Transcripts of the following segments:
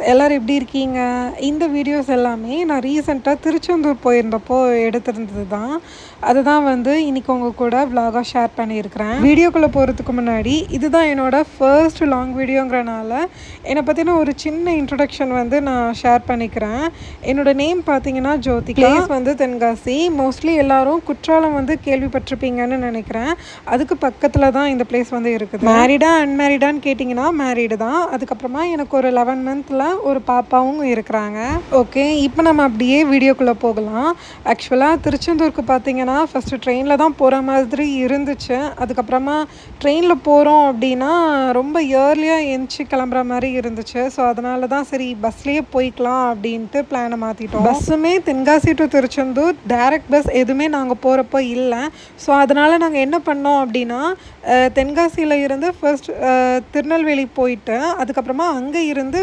எப்படி இருக்கீங்க? இந்த வீடியோஸ் எல்லாமே நான் ரீசெண்டாக திருச்செந்தூர் போயிருந்தப்போ எடுத்திருந்தது தான் அதுதான் வந்து இன்னைக்கு உங்கள் கூட vlog-ஆ ஷேர் பண்ணியிருக்கிறேன். வீடியோக்குள்ளே போகிறதுக்கு முன்னாடி இதுதான் என்னோட ஃபர்ஸ்ட் லாங் வீடியோங்கிறனால என்னை பற்றின ஒரு சின்ன இன்ட்ரடக்ஷன் வந்து நான் ஷேர் பண்ணிக்கிறேன். என்னோட நேம் பார்த்தீங்கன்னா ஜோதி பிளேஸ் வந்து தென்காசி. மோஸ்ட்லி எல்லாரும் குற்றாலம் வந்து கேள்விப்பட்டிருப்பீங்கன்னு நினைக்கிறேன். அதுக்கு பக்கத்தில் தான் இந்த பிளேஸ் வந்து இருக்குது. மேரிடா அன்மேரிடான்னு கேட்டிங்கன்னா மேரிடு தான் அதுக்கப்புறமா எனக்கு ஒரு லெவன் ஒரு பாப்பாவும் இருக்கிறாங்க. ஓகே இப்போ நம்ம அப்படியே வீடியோக்குள்ளே போகலாம். ஆக்சுவலாக திருச்செந்தூருக்கு பார்த்தீங்கன்னா ஃபஸ்ட்டு ட்ரெயினில் தான் போகிற மாதிரி இருந்துச்சு. அதுக்கப்புறமா ட்ரெயினில் போகிறோம் அப்படின்னா ரொம்ப இயர்லியாக எந்திச்சு கிளம்புற மாதிரி இருந்துச்சு. ஸோ அதனால தான் சரி பஸ்லேயே போய்க்கலாம் அப்படின்ட்டு பிளானை மாற்றிட்டோம் பஸ்ஸுமே Tenkasi to Tiruchendur direct bus எதுவுமே நாங்கள் போகிறப்போ இல்லை. ஸோ அதனால் நாங்கள் என்ன பண்ணோம் அப்படின்னா தென்காசியில் இருந்து ஃபர்ஸ்ட் திருநெல்வேலி போயிட்டு அதுக்கப்புறமா அங்கே இருந்து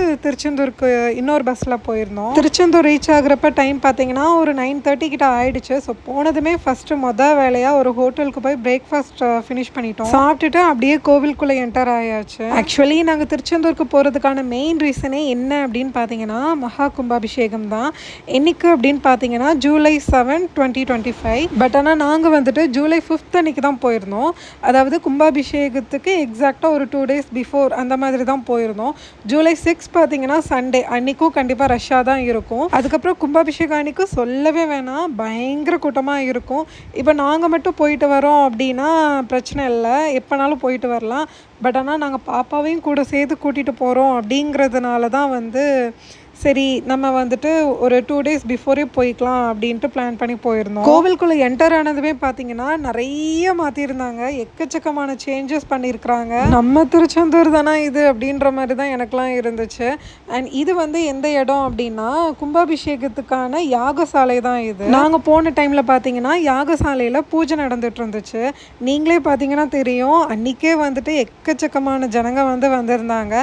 திருச்செந்தூருக்கு இன்னொரு பஸ்ஸில் போயிருந்தோம். திருச்செந்தூர் ரீச் ஆகுறப்ப டைம் பார்த்தீங்கன்னா ஒரு நைன் தேர்ட்டி கிட்ட ஆயிடுச்சு. ஸோ போனதுமே ஃபஸ்ட்டு மொதல் வேலையாக ஒரு ஹோட்டலுக்கு போய் பிரேக்ஃபாஸ்ட் ஃபினிஷ் பண்ணிட்டோம். சாப்பிட்டுட்டு அப்படியே கோவிலுக்குள்ளே என்டர் ஆயாச்சு. ஆக்சுவலி நாங்கள் திருச்செந்தூருக்கு போகிறதுக்கான மெயின் ரீசனே என்ன அப்படின்னு பார்த்தீங்கன்னா மகா கும்பாபிஷேகம் தான். என்னைக்கு அப்படின்னு பார்த்தீங்கன்னா July seven twenty twenty five but ஆனால் நாங்கள் வந்துட்டு ஜூலை ஃபிஃப்த் அன்னைக்கு தான் போயிருந்தோம். அதாவது கும்பாபிஷேகத்துக்கு எக்ஸாக்டாக ஒரு டூ டேஸ் பிஃபோர் அந்த மாதிரி தான் போயிருந்தோம். ஜூலை சிக்ஸ் பார்த்தீங்கன்னா சண்டே அன்னைக்கும் கண்டிப்பாக ரஷ்ஷாக தான் இருக்கும். அதுக்கப்புறம் கும்பாபிஷேகம் அன்னைக்கு சொல்லவே வேணாம். பயங்கர கூட்டமாக இருக்கும். இப்போ நாங்கள் மட்டும் போயிட்டு வரோம் அப்படின்னா பிரச்சனை இல்லை. எப்போனாலும் போயிட்டு வரலாம். பட் ஆனால் நாங்கள் பாப்பாவையும் கூட சேர்த்து கூட்டிகிட்டு போகிறோம் அப்படிங்கிறதுனால தான் வந்து சரி நம்ம வந்துட்டு ஒரு டூ டேஸ் பிஃபோரே போய்க்கலாம் அப்படின்ட்டு பிளான் பண்ணி போயிருந்தோம். கோவிலுக்குள்ளே என்டர் ஆனதுமே பார்த்தீங்கன்னா நிறைய மாற்றிருந்தாங்க எக்கச்சக்கமான சேஞ்சஸ் பண்ணியிருக்கிறாங்க நம்ம திருச்செந்தூர் தானே இது அப்படின்ற மாதிரி தான் எனக்குலாம் இருந்துச்சு. அண்ட் இது வந்து எந்த இடம் அப்படின்னா கும்பாபிஷேகத்துக்கான யாகசாலை தான் இது. நாங்கள் போன டைமில் பார்த்தீங்கன்னா யாகசாலையில் பூஜை நடந்துட்டு இருந்துச்சு. நீங்களே பார்த்தீங்கன்னா தெரியும் அன்றைக்கே வந்துட்டு எக்கச்சக்கமான ஜனங்க வந்து வந்திருந்தாங்க.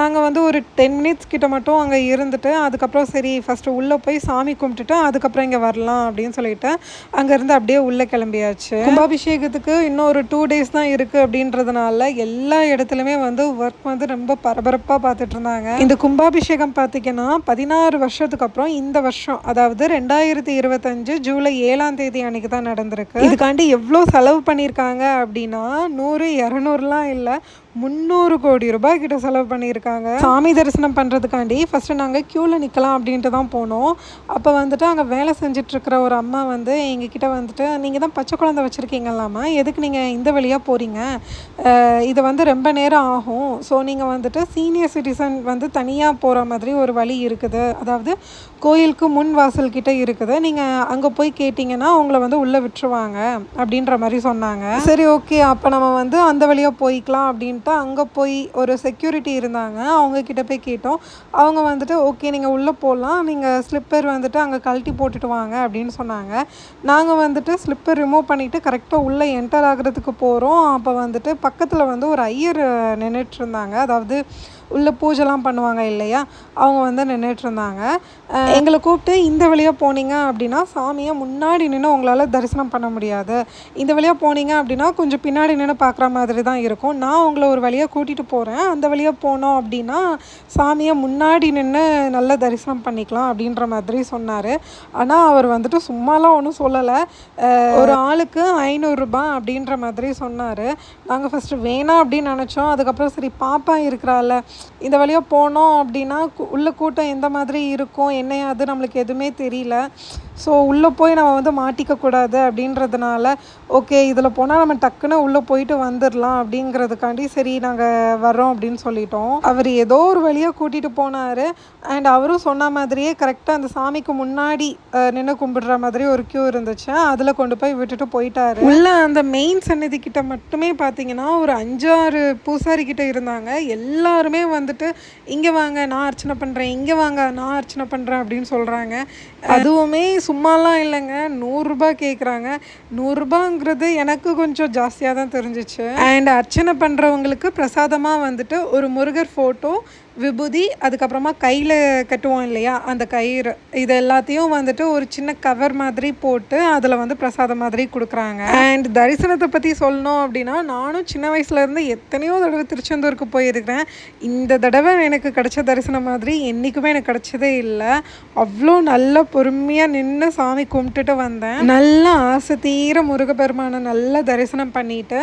நாங்கள் வந்து ஒரு டென் மினிட்ஸ் கிட்ட மட்டும் அங்கே இருந்துட்டு அதுக்கப்புறம் சரி ஃபஸ்ட்டு உள்ளே போய் சாமி கும்பிட்டுட்டு அதுக்கப்புறம் இங்கே வரலாம் அப்படின்னு சொல்லிட்டு அங்கேருந்து அப்படியே உள்ளே கிளம்பியாச்சு. கும்பாபிஷேகத்துக்கு இன்னும் ஒரு டூ டேஸ் தான் இருக்குது அப்படின்றதுனால எல்லா இடத்துலையுமே வந்து ஒர்க் வந்து ரொம்ப பரபரப்பாக பார்த்துட்டு இருந்தாங்க. இந்த கும்பாபிஷேகம் பார்த்தீங்கன்னா பதினாறு வருஷத்துக்கு அப்புறம் இந்த வருஷம் அதாவது ரெண்டாயிரத்தி இருபத்தஞ்சு ஜூலை ஏழாம் தேதி அன்னைக்கு தான் நடந்திருக்கு. இதுக்காண்டி எவ்வளோ செலவு பண்ணியிருக்காங்க அப்படின்னா நூறு இரநூறுலாம் இல்லை முந்நூறு கோடி ரூபாய் கிட்ட செலவு பண்ணியிருக்காங்க. சாமி தரிசனம் பண்ணுறதுக்காண்டி ஃபஸ்ட்டு நாங்கள் க்யூவில் நிற்கலாம் அப்படின்ட்டு தான் போனோம். அப்போ வந்துட்டு அங்கே வேலை செஞ்சிட்ருக்கிற ஒரு அம்மா வந்து எங்ககிட்ட வந்துட்டு நீங்கள் தான் பச்சை குழந்தை வச்சுருக்கீங்களாம்மா? எதுக்கு நீங்கள் இந்த வழியாக போகிறீங்க இது வந்து ரொம்ப நேரம் ஆகும். ஸோ நீங்கள் வந்துட்டு சீனியர் சிட்டிசன் வந்து தனியாக போகிற மாதிரி ஒரு வழி இருக்குது. அதாவது கோயிலுக்கு முன் வாசல் கிட்டே இருக்குது. நீங்கள் அங்கே போய் கேட்டிங்கன்னா உங்களை வந்து உள்ளே விட்டுருவாங்க. அப்படின்ற மாதிரி சொன்னாங்க. சரி ஓகே அப்போ நம்ம வந்து அந்த வழியாக போய்க்கலாம் அப்படின்ட்டு அங்கே போய் ஒரு செக்யூரிட்டி இருந்தாங்க. அவங்கக்கிட்ட போய் கேட்டோம். அவங்க வந்துட்டு ஓகே நீங்கள் உள்ளே போகலாம் நீங்கள் ஸ்லிப்பர் வந்துட்டு அங்கே கழட்டி போட்டுட்டு வாங்க அப்படின்னு சொன்னாங்க. நாங்கள் வந்துட்டு ஸ்லிப்பர் ரிமூவ் பண்ணிவிட்டு கரெக்டாக உள்ளே என்டர் ஆகுறதுக்கு போகிறோம் அப்போ வந்துட்டு பக்கத்தில் வந்து ஒரு ஐயர் நின்றுட்டு இருந்தாங்க. அதாவது உள்ள பூஜைலாம் பண்ணுவாங்க இல்லையா? அவங்க வந்து நின்றுட்டு இருந்தாங்க எங்களை கூப்பிட்டு இந்த வழியாக போனீங்க அப்படின்னா சாமியை முன்னாடி நின்று உங்களால் தரிசனம் பண்ண முடியாது. இந்த வழியாக போனீங்க அப்படின்னா கொஞ்சம் பின்னாடி நின்று பார்க்குற மாதிரி தான் இருக்கும். நான் உங்களை ஒரு வழியாக கூட்டிகிட்டு போகிறேன் அந்த வழியாக போனோம் அப்படின்னா சாமியை முன்னாடி நின்று நல்லா தரிசனம் பண்ணிக்கலாம் அப்படின்ற மாதிரி சொன்னார். ஆனால் அவர் வந்துட்டு சும்மாலாம் ஒன்றும் சொல்லலை. ஒரு ஆளுக்கு ஐநூறுரூபா அப்படின்ற மாதிரி சொன்னார். நாங்கள் ஃபஸ்ட்டு வேணாம் அப்படின்னு நினச்சோம். அதுக்கப்புறம் சரி பாப்பா இருக்கிறாள் இந்த வழியாக போனோம் அப்படின்னா உள்ள கூட்டம் எந்த மாதிரி இருக்கும்? என்ன அது? நம்மளுக்கு எதுவுமே தெரியல. ஸோ உள்ளே போய் நம்ம வந்து மாட்டிக்க கூடாது அப்படின்றதுனால ஓகே இதில் போனால் நம்ம டக்குன்னு உள்ளே போயிட்டு வந்துடலாம் அப்படிங்கிறதுக்காண்டி சரி நாங்கள் வர்றோம் அப்படின்னு சொல்லிட்டோம். அவர் ஏதோ ஒரு வழியாக கூட்டிகிட்டு போனார். அண்ட் அவரும் சொன்ன மாதிரியே கரெக்டாக அந்த சாமிக்கு முன்னாடி நின்று கும்பிடுற மாதிரி ஒரு க்யூ இருந்துச்சு. அதில் கொண்டு போய் விட்டுட்டு போயிட்டாரு. உள்ள அந்த மெயின் சன்னதி கிட்ட மட்டுமே பார்த்தீங்கன்னா ஒரு அஞ்சாறு பூசாரி கிட்ட இருந்தாங்க. எல்லாருமே வந்துட்டு இங்கே வாங்க நான் அர்ச்சனை பண்ணுறேன் இங்கே வாங்க நான் அர்ச்சனை பண்ணுறேன் அப்படின்னு சொல்கிறாங்க அதுவுமே சும்மாலாம் இல்லைங்க. நூறுரூபா கேட்குறாங்க நூறுரூபாங்கிறது எனக்கு கொஞ்சம் ஜாஸ்தியாக தான் தெரிஞ்சிச்சு. அண்ட் அர்ச்சனை பண்ணுறவங்களுக்கு பிரசாதமாக வந்துட்டு ஒரு முருகர் ஃபோட்டோ விபூதி அதுக்கப்புறமா கையில் கட்டுவோம் இல்லையா? அந்த கயிறு. இது எல்லாத்தையும் வந்துட்டு ஒரு சின்ன கவர் மாதிரி போட்டு அதில் வந்து பிரசாதம் மாதிரி கொடுக்குறாங்க. அண்ட் தரிசனத்தை பற்றி சொல்லணும் அப்படின்னா நானும் சின்ன வயசுலேருந்து எத்தனையோ தடவை திருச்செந்தூருக்கு போயிருக்கிறேன். இந்த தடவை எனக்கு கிடைச்ச தரிசனம் மாதிரி என்றைக்குமே எனக்கு கிடைச்சதே இல்லை. அவ்வளோ நல்லா பொறுமையாக நின்று சாமி கும்பிட்டுட்டு வந்தேன். நல்லா ஆசை தீர முருகப்பெருமானை நல்லா தரிசனம் பண்ணிட்டு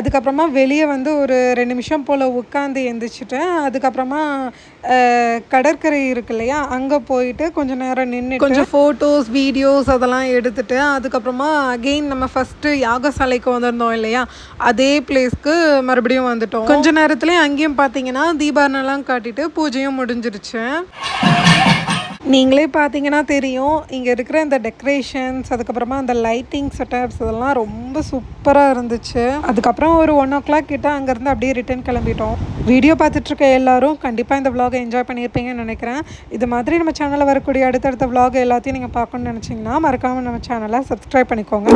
அதுக்கப்புறமா வெளியே வந்து ஒரு ரெண்டு நிமிஷம் போல் உட்காந்து எந்திரிச்சிட்டேன் அதுக்கப்புறமா கடற்கரை இருக்கு இல்லையா? அங்கே போயிட்டு கொஞ்சம் நேரம் நின்று கொஞ்சம் ஃபோட்டோஸ் வீடியோஸ் அதெல்லாம் எடுத்துட்டு அதுக்கப்புறமா அகெயின் நம்ம ஃபஸ்ட்டு யாகசாலைக்கு வந்திருந்தோம் இல்லையா? அதே பிளேஸ்க்கு மறுபடியும் வந்துட்டோம். கொஞ்ச நேரத்துலேயே அங்கேயும் பார்த்தீங்கன்னா தீபாவளிலாம் காட்டிட்டு பூஜையும் முடிஞ்சிருச்சு. நீங்களே பார்த்தீங்கன்னா தெரியும். இங்கே இருக்கிற இந்த டெக்கரேஷன்ஸ் அதுக்கப்புறமா அந்த லைட்டிங் செட்டப்ஸ் இதெல்லாம் ரொம்ப சூப்பராக இருந்துச்சு. அதுக்கப்புறம் ஒரு ஒன் ஓ கிளாக் கிட்ட அங்கேருந்து அப்படியே ரிட்டர்ன் கிளம்பிட்டோம். வீடியோ பார்த்துட்ருக்க எல்லாரும் கண்டிப்பாக இந்த விலாகை என்ஜாய் பண்ணியிருப்பீங்கன்னு நினைக்கிறேன். இது மாதிரி நம்ம சேனலில் வரக்கூடிய அடுத்தடுத்த vlog எல்லாத்தையும் நீங்கள் பார்க்கணும்னு நினச்சிங்கன்னா மறக்காமல் நம்ம சேனலை சப்ஸ்கிரைப் பண்ணிக்கோங்க.